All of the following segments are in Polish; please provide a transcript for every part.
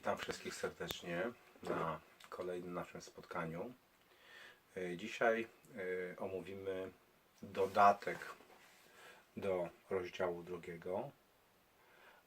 Witam wszystkich serdecznie na kolejnym naszym spotkaniu. E, Dzisiaj e, omówimy dodatek do rozdziału drugiego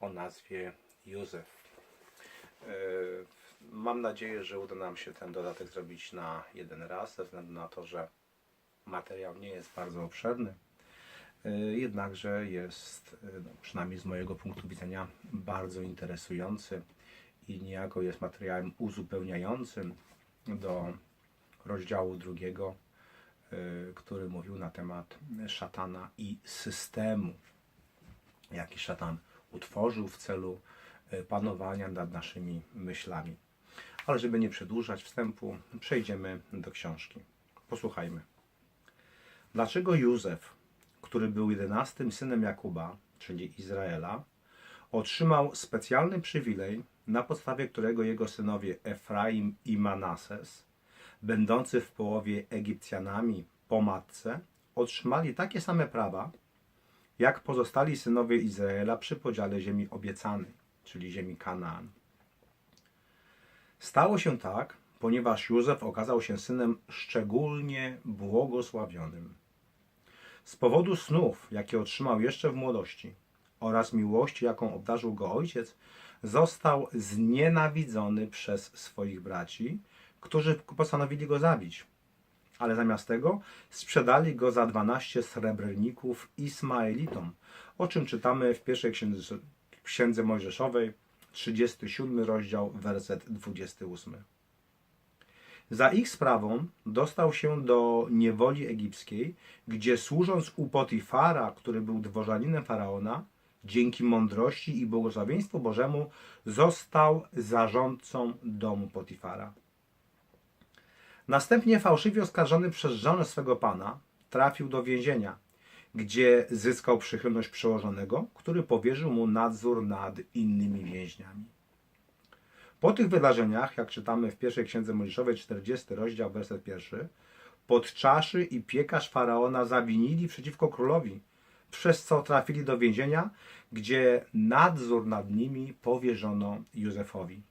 o nazwie Józef. E, Mam nadzieję, że uda nam się ten dodatek zrobić na jeden raz, ze względu na to, że materiał nie jest bardzo obszerny. Jednakże jest, no, przynajmniej z mojego punktu widzenia, bardzo interesujący i niejako jest materiałem uzupełniającym do rozdziału drugiego, e, który mówił na temat szatana i systemu, jaki szatan utworzył w celu e, panowania nad naszymi myślami. Ale żeby nie przedłużać wstępu, przejdziemy do książki. Posłuchajmy. Dlaczego Józef, który był jedenastym synem Jakuba, czyli Izraela, otrzymał specjalny przywilej, na podstawie którego jego synowie Efraim i Manases, będący w połowie Egipcjanami po matce, otrzymali takie same prawa, jak pozostali synowie Izraela przy podziale ziemi obiecanej, czyli ziemi Kanaan. Stało się tak, ponieważ Józef okazał się synem szczególnie błogosławionym. Z powodu snów, jakie otrzymał jeszcze w młodości oraz miłości, jaką obdarzył go ojciec, został znienawidzony przez swoich braci, którzy postanowili go zabić. Ale zamiast tego sprzedali go za 12 srebrników Ismaelitom, o czym czytamy w pierwszej księdze, księdze Mojżeszowej, 37 rozdział, werset 28. Za ich sprawą dostał się do niewoli egipskiej, gdzie służąc u Potifara, który był dworzaninem faraona, dzięki mądrości i błogosławieństwu Bożemu został zarządcą domu Potifara. Następnie fałszywie oskarżony przez żonę swego pana trafił do więzienia, gdzie zyskał przychylność przełożonego, który powierzył mu nadzór nad innymi więźniami. Po tych wydarzeniach, jak czytamy w pierwszej księdze Mojżeszowej, 40 rozdział, werset pierwszy, podczaszy i piekarz faraona zawinili przeciwko królowi, przez co trafili do więzienia, gdzie nadzór nad nimi powierzono Józefowi.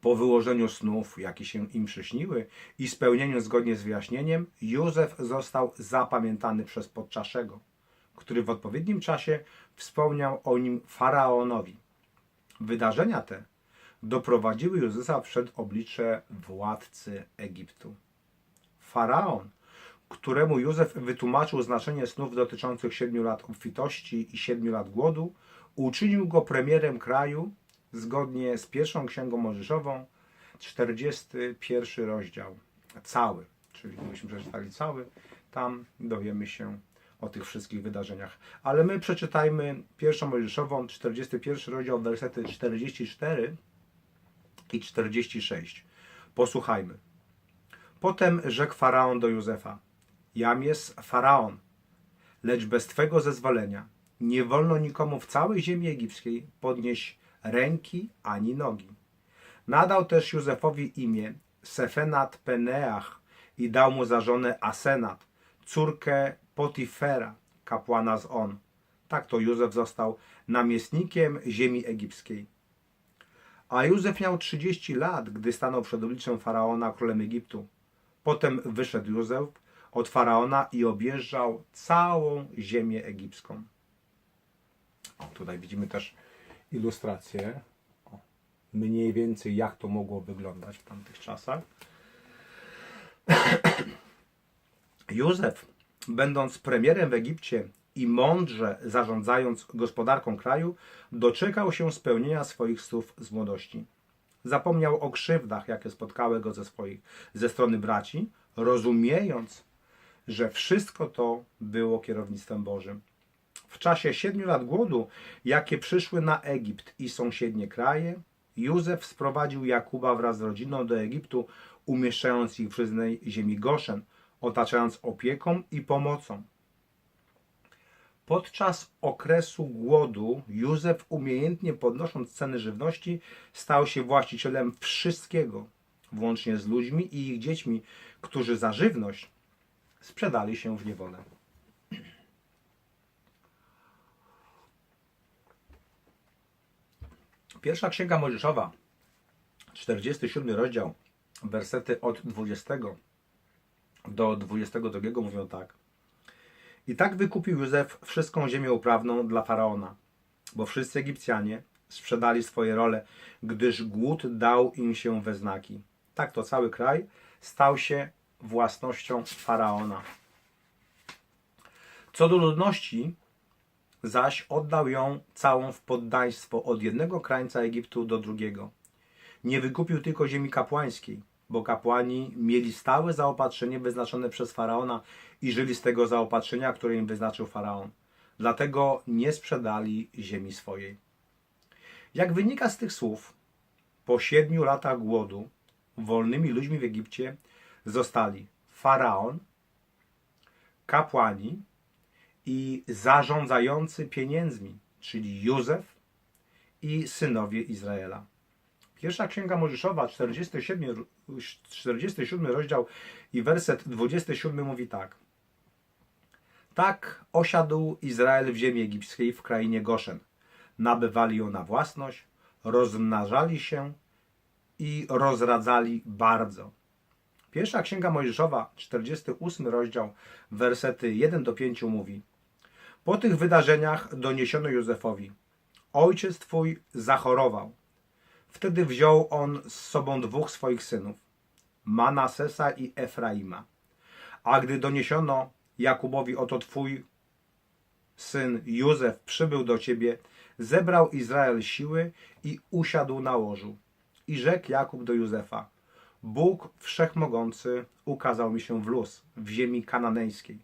Po wyłożeniu snów, jakie się im przyśniły i spełnieniu zgodnie z wyjaśnieniem, Józef został zapamiętany przez podczaszego, który w odpowiednim czasie wspomniał o nim faraonowi. Wydarzenia te doprowadziły Józefa przed oblicze władcy Egiptu. Faraon, któremu Józef wytłumaczył znaczenie snów dotyczących siedmiu lat obfitości i siedmiu lat głodu, uczynił go premierem kraju zgodnie z pierwszą księgą Mojżeszową, 41 rozdział, cały, czyli gdybyśmy przeczytali cały, tam dowiemy się o tych wszystkich wydarzeniach. Ale my przeczytajmy pierwszą Mojżeszową, 41 rozdział, wersety 44 i 46. Posłuchajmy. Potem rzekł Faraon do Józefa: Jam jest Faraon, lecz bez Twego zezwolenia nie wolno nikomu w całej ziemi egipskiej podnieść ręki ani nogi. Nadał też Józefowi imię Sefenat Peneach i dał mu za żonę Asenat, córkę Potifera, kapłana z On. Tak to Józef został namiestnikiem ziemi egipskiej. A Józef miał 30 lat, gdy stanął przed obliczem faraona, królem Egiptu. Potem wyszedł Józef od faraona i objeżdżał całą ziemię egipską. O, tutaj widzimy też ilustrację. O, mniej więcej jak to mogło wyglądać w tamtych czasach. Józef, będąc premierem w Egipcie i mądrze zarządzając gospodarką kraju, doczekał się spełnienia swoich słów z młodości. Zapomniał o krzywdach, jakie spotkały go ze, swoich, ze strony braci, rozumiejąc, że wszystko to było kierownictwem Bożym. W czasie siedmiu lat głodu, jakie przyszły na Egipt i sąsiednie kraje, Józef sprowadził Jakuba wraz z rodziną do Egiptu, umieszczając ich w żyznej ziemi Goszen, otaczając opieką i pomocą. Podczas okresu głodu Józef, umiejętnie podnosząc ceny żywności, stał się właścicielem wszystkiego, włącznie z ludźmi i ich dziećmi, którzy za żywność sprzedali się w niewolę. Pierwsza Księga Mojżeszowa, 47 rozdział, wersety od 20 do 22 mówią tak. I tak wykupił Józef wszystką ziemię uprawną dla Faraona, bo wszyscy Egipcjanie sprzedali swoje role, gdyż głód dał im się we znaki. Tak to cały kraj stał się własnością Faraona. Co do ludności, zaś oddał ją całą w poddaństwo od jednego krańca Egiptu do drugiego. Nie wykupił tylko ziemi kapłańskiej, bo kapłani mieli stałe zaopatrzenie wyznaczone przez faraona i żyli z tego zaopatrzenia, które im wyznaczył faraon. Dlatego nie sprzedali ziemi swojej. Jak wynika z tych słów, po siedmiu latach głodu wolnymi ludźmi w Egipcie zostali faraon, kapłani i zarządzający pieniędzmi, czyli Józef i synowie Izraela. Pierwsza Księga Mojżeszowa, 47, 47 rozdział i werset 27 mówi tak. Tak osiadł Izrael w ziemi egipskiej w krainie Goszen. Nabywali ją na własność, rozmnażali się i rozradzali bardzo. Pierwsza Księga Mojżeszowa, 48 rozdział, wersety 1 do 5 mówi Po tych wydarzeniach doniesiono Józefowi Ojciec twój zachorował. Wtedy wziął on z sobą dwóch swoich synów, Manasesa i Efraima. A gdy doniesiono Jakubowi, oto twój syn Józef przybył do ciebie, zebrał Izrael siły i usiadł na łożu. I rzekł Jakub do Józefa, Bóg Wszechmogący ukazał mi się w luz, w ziemi kananejskiej.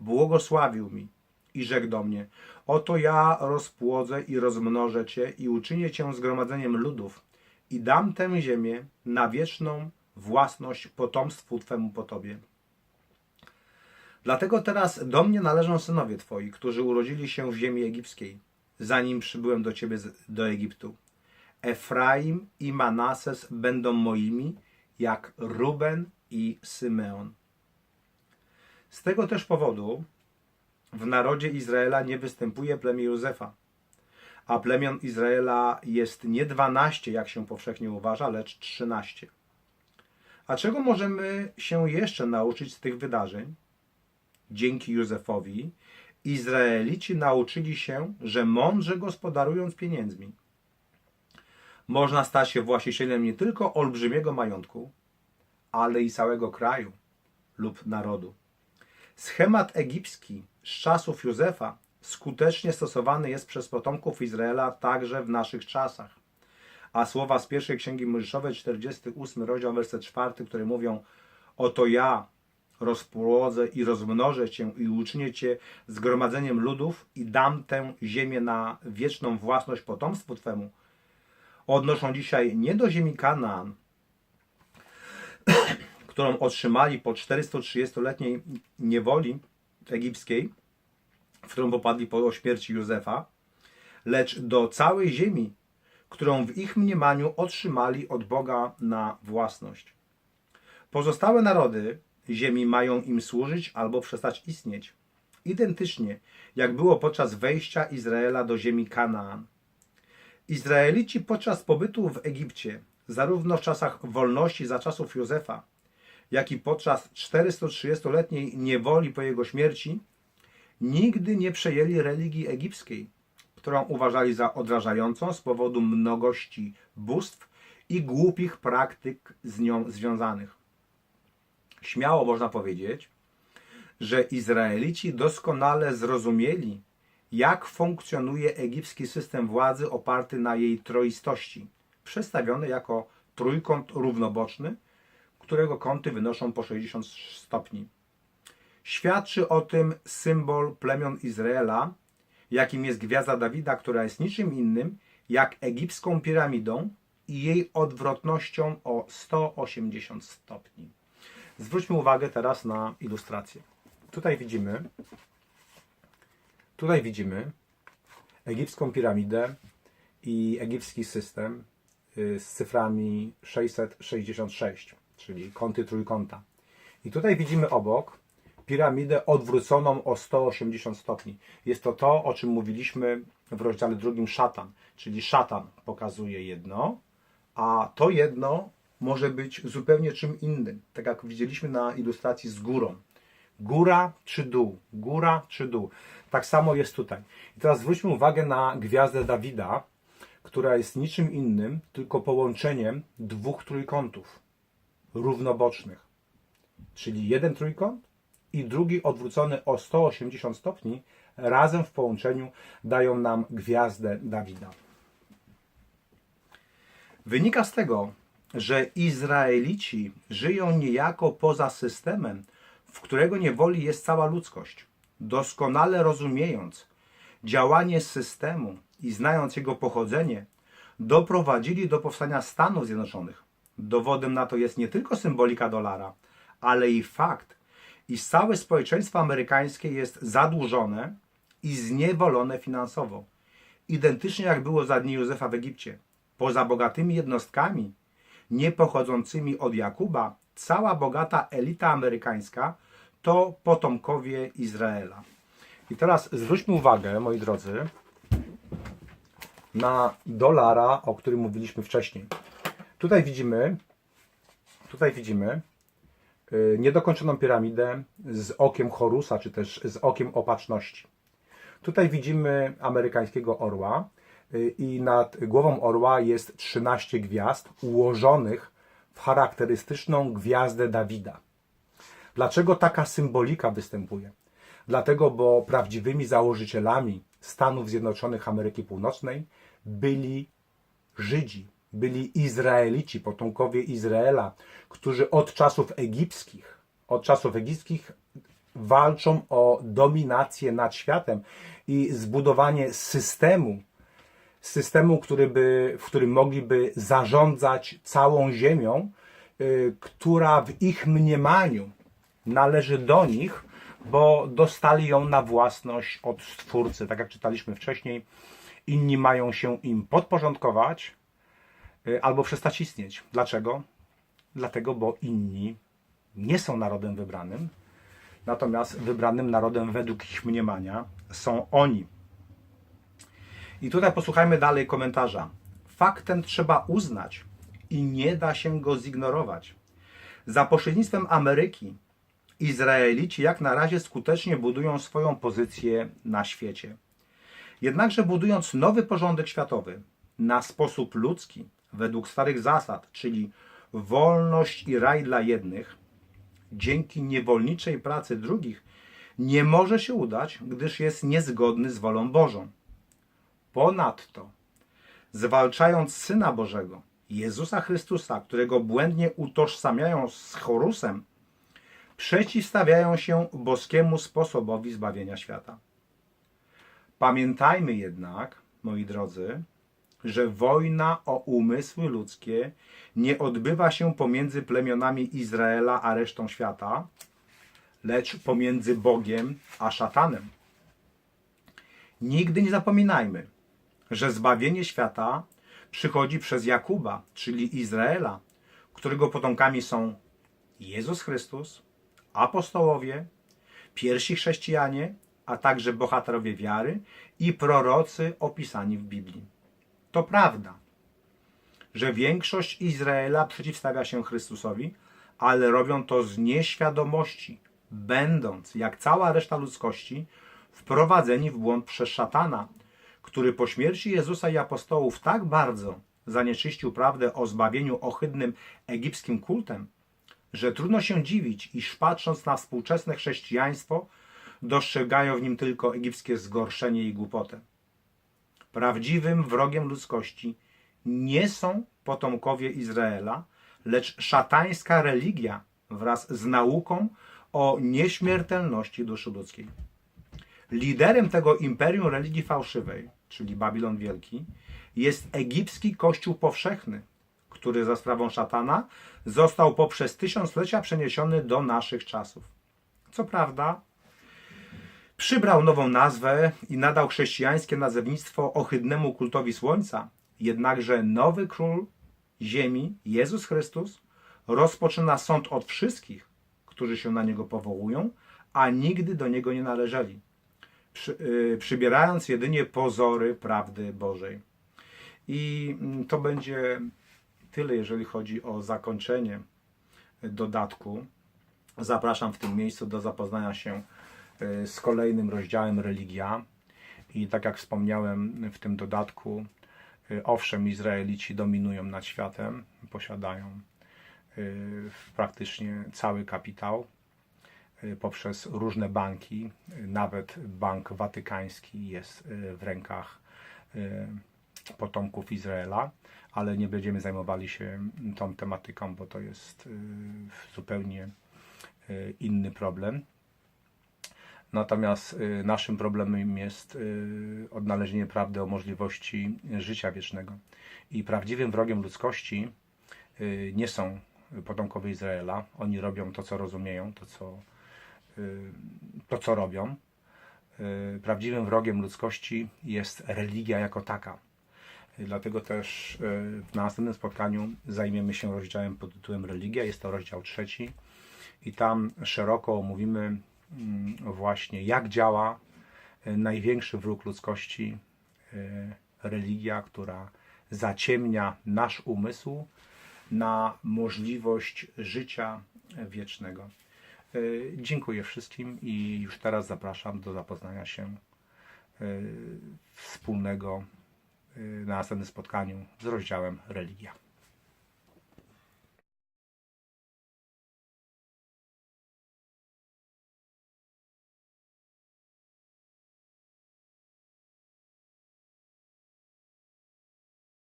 Błogosławił mi i rzekł do mnie, oto ja rozpłodzę i rozmnożę cię i uczynię cię zgromadzeniem ludów i dam tę ziemię na wieczną własność potomstwu twemu po tobie. Dlatego teraz do mnie należą synowie twoi, którzy urodzili się w ziemi egipskiej, zanim przybyłem do ciebie do Egiptu. Efraim i Manases będą moimi, jak Ruben i Symeon. Z tego też powodu w narodzie Izraela nie występuje plemię Józefa, a plemion Izraela jest nie dwanaście, jak się powszechnie uważa, lecz trzynaście. A czego możemy się jeszcze nauczyć z tych wydarzeń? Dzięki Józefowi Izraelici nauczyli się, że mądrze gospodarując pieniędzmi, można stać się właścicielem nie tylko olbrzymiego majątku, ale i całego kraju lub narodu. Schemat egipski z czasów Józefa skutecznie stosowany jest przez potomków Izraela także w naszych czasach. A słowa z pierwszej księgi Mojżeszowej, 48 rozdział, werset 4, które mówią: Oto ja rozpłodzę i rozmnożę cię i uczynię cię zgromadzeniem ludów i dam tę ziemię na wieczną własność potomstwu twemu, odnoszą dzisiaj nie do ziemi Kanaan, którą otrzymali po 430-letniej niewoli egipskiej, w którą popadli po śmierci Józefa, lecz do całej ziemi, którą w ich mniemaniu otrzymali od Boga na własność. Pozostałe narody ziemi mają im służyć albo przestać istnieć, identycznie jak było podczas wejścia Izraela do ziemi Kanaan. Izraelici podczas pobytu w Egipcie, zarówno w czasach wolności za czasów Józefa, jak i podczas 430-letniej niewoli po jego śmierci, nigdy nie przejęli religii egipskiej, którą uważali za odrażającą z powodu mnogości bóstw i głupich praktyk z nią związanych. Śmiało można powiedzieć, że Izraelici doskonale zrozumieli, jak funkcjonuje egipski system władzy oparty na jej troistości, przedstawiony jako trójkąt równoboczny, którego kąty wynoszą po 60 stopni. Świadczy o tym symbol plemion Izraela, jakim jest gwiazda Dawida, która jest niczym innym jak egipską piramidą i jej odwrotnością o 180 stopni. Zwróćmy uwagę teraz na ilustrację. Tutaj widzimy tutaj widzimy egipską piramidę i egipski system y, z cyframi 666, czyli kąty trójkąta. I tutaj widzimy obok piramidę odwróconą o 180 stopni. Jest to to, o czym mówiliśmy w rozdziale drugim szatan, czyli szatan pokazuje jedno, a to jedno może być zupełnie czym innym. Tak jak widzieliśmy na ilustracji z górą. Góra czy dół, góra czy dół. Tak samo jest tutaj. I teraz zwróćmy uwagę na gwiazdę Dawida, która jest niczym innym, tylko połączeniem dwóch trójkątów równobocznych. Czyli jeden trójkąt i drugi odwrócony o 180 stopni, razem w połączeniu dają nam gwiazdę Dawida. Wynika z tego, że Izraelici żyją niejako poza systemem, w którego niewoli jest cała ludzkość. Doskonale rozumiejąc działanie systemu i znając jego pochodzenie, doprowadzili do powstania Stanów Zjednoczonych. Dowodem na to jest nie tylko symbolika dolara, ale i fakt, iż całe społeczeństwo amerykańskie jest zadłużone i zniewolone finansowo. Identycznie jak było za dni Józefa w Egipcie. Poza bogatymi jednostkami, nie pochodzącymi od Jakuba, cała bogata elita amerykańska to potomkowie Izraela. I teraz zwróćmy uwagę, moi drodzy, na dolara, o którym mówiliśmy wcześniej. Tutaj widzimy, tutaj widzimy y, niedokończoną piramidę z okiem Horusa, czy też z okiem opatrzności. Tutaj widzimy amerykańskiego orła y, i nad głową orła jest 13 gwiazd ułożonych charakterystyczną gwiazdę Dawida. Dlaczego taka symbolika występuje? Dlatego, bo prawdziwymi założycielami Stanów Zjednoczonych Ameryki Północnej byli Żydzi, byli Izraelici, potomkowie Izraela, którzy od czasów egipskich, od czasów egipskich walczą o dominację nad światem i zbudowanie systemu, systemu, który by, w którym mogliby zarządzać całą ziemią, y, która w ich mniemaniu należy do nich, bo dostali ją na własność od Stwórcy. Tak jak czytaliśmy wcześniej, inni mają się im podporządkować y, albo przestać istnieć. Dlaczego? Dlatego, bo inni nie są narodem wybranym, natomiast wybranym narodem według ich mniemania są oni. I tutaj posłuchajmy dalej komentarza. Fakt ten trzeba uznać i nie da się go zignorować. Za pośrednictwem Ameryki Izraelici jak na razie skutecznie budują swoją pozycję na świecie. Jednakże budując nowy porządek światowy na sposób ludzki, według starych zasad, czyli wolność i raj dla jednych, dzięki niewolniczej pracy drugich, nie może się udać, gdyż jest niezgodny z wolą Bożą. Ponadto, zwalczając Syna Bożego, Jezusa Chrystusa, którego błędnie utożsamiają z Horusem, przeciwstawiają się boskiemu sposobowi zbawienia świata. Pamiętajmy jednak, moi drodzy, że wojna o umysły ludzkie nie odbywa się pomiędzy plemionami Izraela a resztą świata, lecz pomiędzy Bogiem a szatanem. Nigdy nie zapominajmy, że zbawienie świata przychodzi przez Jakuba, czyli Izraela, którego potomkami są Jezus Chrystus, apostołowie, pierwsi chrześcijanie, a także bohaterowie wiary i prorocy opisani w Biblii. To prawda, że większość Izraela przeciwstawia się Chrystusowi, ale robią to z nieświadomości, będąc, jak cała reszta ludzkości, wprowadzeni w błąd przez szatana, który po śmierci Jezusa i apostołów tak bardzo zanieczyścił prawdę o zbawieniu ohydnym egipskim kultem, że trudno się dziwić, iż patrząc na współczesne chrześcijaństwo, dostrzegają w nim tylko egipskie zgorszenie i głupotę. Prawdziwym wrogiem ludzkości nie są potomkowie Izraela, lecz szatańska religia wraz z nauką o nieśmiertelności duszy ludzkiej. Liderem tego imperium religii fałszywej, czyli Babilon Wielki, jest egipski kościół powszechny, który za sprawą szatana został poprzez tysiąclecia przeniesiony do naszych czasów. Co prawda, przybrał nową nazwę i nadał chrześcijańskie nazewnictwo ohydnemu kultowi słońca, jednakże nowy król ziemi, Jezus Chrystus, rozpoczyna sąd od wszystkich, którzy się na niego powołują, a nigdy do niego nie należeli. Y, przybierając jedynie pozory prawdy Bożej. I mm, to będzie tyle, jeżeli chodzi o zakończenie dodatku. Zapraszam w tym miejscu do zapoznania się y, z kolejnym rozdziałem religia. I tak jak wspomniałem w tym dodatku, y, owszem, Izraelici dominują nad światem, posiadają praktycznie cały kapitał poprzez różne banki. Y, Nawet Bank Watykański jest y, w rękach y, potomków Izraela, ale nie będziemy zajmowali się tą tematyką, bo to jest y, zupełnie y, inny problem. Natomiast y, naszym problemem jest y, odnalezienie prawdy o możliwości życia wiecznego. I prawdziwym wrogiem ludzkości y, nie są potomkowie Izraela. Oni robią to, co rozumieją, to, co, y, to, co robią. Y, Prawdziwym wrogiem ludzkości jest religia jako taka. Y, Dlatego też y, w następnym spotkaniu zajmiemy się rozdziałem pod tytułem Religia. Jest to rozdział trzeci i tam szeroko omówimy mm, właśnie jak działa y, największy wróg ludzkości, y, religia, która zaciemnia nasz umysł na możliwość życia wiecznego. Y, Dziękuję wszystkim i już teraz zapraszam do zapoznania się y, wspólnego y, na następnym spotkaniu z rozdziałem Religia.